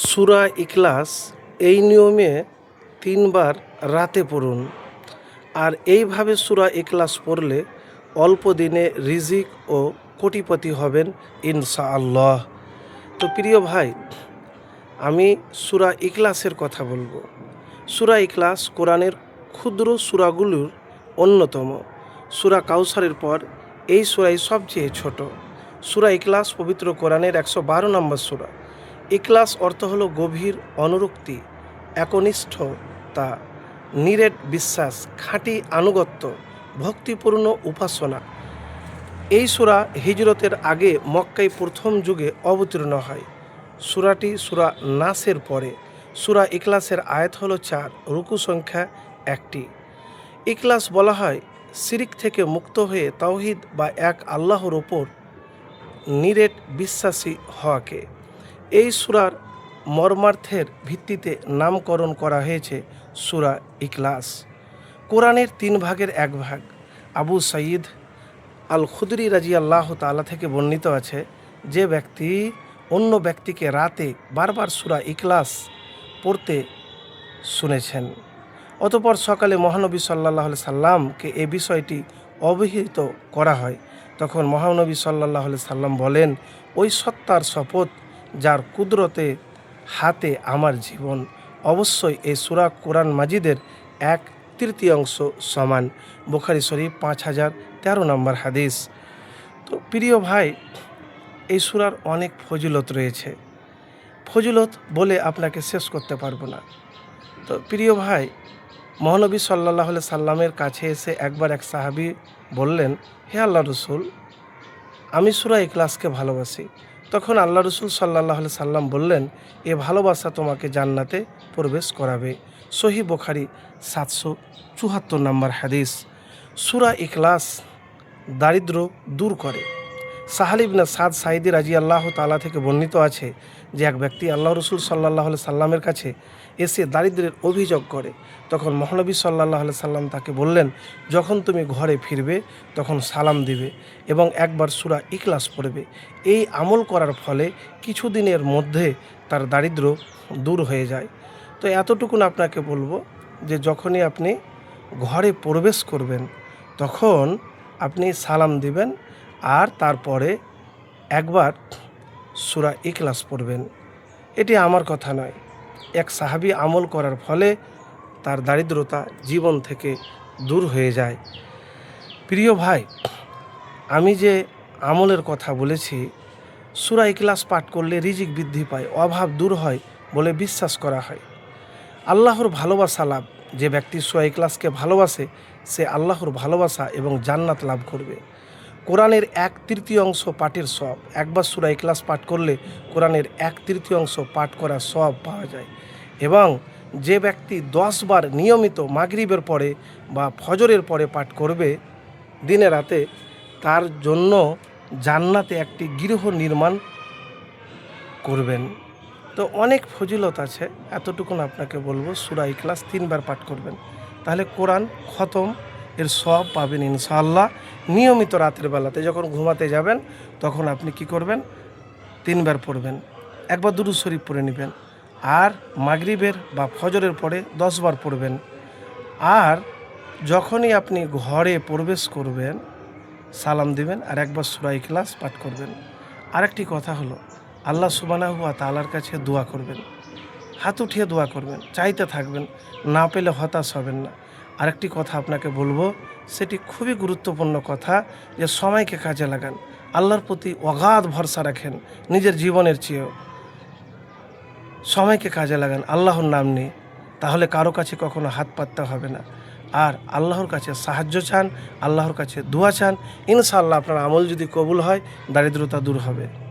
সুরা ইখলাস এই নিয়মে তিনবার রাতে পড়ুন। আর এইভাবে সুরা ইখলাস পড়লে অল্প দিনে রিজিক ও কোটিপতি হবেন ইনশাআল্লাহ। তো প্রিয় ভাই, আমি সুরা ইখলাসের কথা বলব। সুরা ইখলাস কোরআনের ক্ষুদ্র সুরাগুলোর অন্যতম। সুরা কাউসারের পর এই সুরাই সবচেয়ে ছোট। সুরা ইখলাস পবিত্র কোরআনের একশো বারো নম্বর সুরা। ইখলাস অর্থ হলো গভীর অনুরক্তি একনিষ্ঠতা নিরেট বিশ্বাস, খাঁটি আনুগত্য, ভক্তিপূর্ণ উপাসনা। এই সুরা হিজরতের আগে মক্কাই প্রথম যুগে অবতীর্ণ হয়। সুরাটি সুরা নাসের পরে। সুরা ইকলাসের আয়াত হলো চার, রুকু সংখ্যা একটি। ইকলাস বলা হয় সিরিক থেকে মুক্ত হয়ে তাওহিদ বা এক আল্লাহর ওপর নিরেট বিশ্বাসী হওয়াকে। এই সুরার মর্মার্থের ভিত্তিতে নামকরণ করা হয়েছে সুরা ইকলাস কোরআনের তিন ভাগের এক ভাগ। আবু সঈদ আল খুদরি রাজি আল্লাহ তালা থেকে বর্ণিত আছে, যে ব্যক্তি অন্য ব্যক্তিকে রাতে বারবার সুরা ইকলাস পড়তে শুনেছেন, অতপর সকালে মহানবী সাল্লাহ সাল্লামকে এ বিষয়টি অবহিত করা হয়। তখন মহানবী সাল্লাহ সাল্লাম বলেন, ওই সত্তার শপথ যার কুদরতে হাতে আমার জীবন। অবশ্যই এই সুরা কোরআন মাজিদের এক তৃতীয়াংশ সমান। বুখারি শরীফ পাঁচ হাজার তেরো নম্বর হাদিস। তো প্রিয় ভাই, এই সুরার অনেক ফজিলত রয়েছে। ফজিলত বলে আপনাকে শেষ করতে পারব না। তো প্রিয় ভাই, মহানবী সাল্লাহ সাল্লামের কাছে এসে একবার এক সাহাবি বললেন, হে আল্লাহ রসুল, আমি সুরা ইকলাসকে ভালোবাসি। তখন আল্লাহ রসুল সাল্লাহ সাল্লাম বললেন, এ ভালোবাসা তোমাকে জান্নাতে প্রবেশ করাবে। সহি বোখারি সাতশো চুহাত্তর নম্বর হাদিস। সুরা ইকলাস দারিদ্র দূর করে। সাহালিবনা সাদ সাইদি রাজি আল্লাহ তালা থেকে বর্ণিত আছে যে এক ব্যক্তি আল্লাহ রসুল সাল্লাহ সাল্লামের কাছে এসে দারিদ্রের অভিযোগ করে। তখন মহানবী সাল্লাহ সাল্লাম তাকে বললেন, যখন তুমি ঘরে ফিরবে, তখন সালাম দিবে এবং একবার সুরা ইকলাস পড়বে। এই আমল করার ফলে কিছুদিনের মধ্যে তার দারিদ্র দূর হয়ে যায়। তো এতটুকুন আপনাকে বলব যে যখনই আপনি ঘরে প্রবেশ করবেন, তখন আপনি সালাম দিবেন আর তারপরে একবার সুরা ইকলাস পড়বেন। এটি আমার কথা নয়। এক সাহাবি আমল করার ফলে তার দারিদ্রতা জীবন থেকে দূর হয়ে যায়। প্রিয় ভাই, আমি যে আমলের কথা বলেছি, সুরা ইকলাস পাঠ করলে রিজিক বৃদ্ধি পায়, অভাব দূর হয় বলে বিশ্বাস করা হয়। আল্লাহর ভালোবাসা লাভ। যে ব্যক্তি সুরা ইকলাসকে ভালোবাসে, সে আল্লাহর ভালোবাসা এবং জান্নাত লাভ করবে। কোরআনের এক তৃতীয়াংশ পাঠের সব। একবার সুরা ক্লাস পাঠ করলে কোরআনের এক তৃতীয়াংশ পাঠ করা সব পাওয়া যায়। এবং যে ব্যক্তি দশবার নিয়মিত মাগরিবের পরে বা ফজরের পরে পাঠ করবে, দিনে রাতে তার জন্য জান্নাতে একটি গৃহ নির্মাণ করবেন। তো অনেক ফজিলত আছে, এতটুকুন আপনাকে বলব। সুরা ইকলাস তিনবার পাঠ করবেন। তাহলে কোরআন খতম। এর সব পাবেন ইনশাআল্লাহ নিয়মিত রাতের বেলাতে। যখন ঘুমাতে যাবেন, তখন আপনি কি করবেন? তিনবার পড়বেন। একবার দুরু শরীফ পড়ে নেবেন। আর মাগরিবের বা ফজরের পরে দশবার পড়বেন। আর যখনই আপনি ঘরে প্রবেশ করবেন, সালাম দিবেন আর একবার সুরাই ক্লাস পাঠ করবেন। আরেকটি কথা হলো, আল্লাহ সুবানাহু আর তালার কাছে দোয়া করবেন। হাত উঠিয়ে দোয়া করবেন, চাইতে থাকবেন, না পেলে হতাশ হবেন না। আরেকটি কথা আপনাকে বলব, সেটি খুবই গুরুত্বপূর্ণ কথা যে সময়কে কাজে লাগান। আল্লাহর প্রতি অগাধ ভরসা রাখেন নিজের জীবনের চেয়েও। সময়কে কাজে লাগান, আল্লাহর নাম নিয়ে। তাহলে কারও কাছে কখনো হাত পাততে হবে না। আর আল্লাহর কাছে সাহায্য চান, আল্লাহর কাছে দোয়া চান, ইনশাআল্লাহ আপনার আমল যদি কবুল হয়, দারিদ্রতা দূর হবে।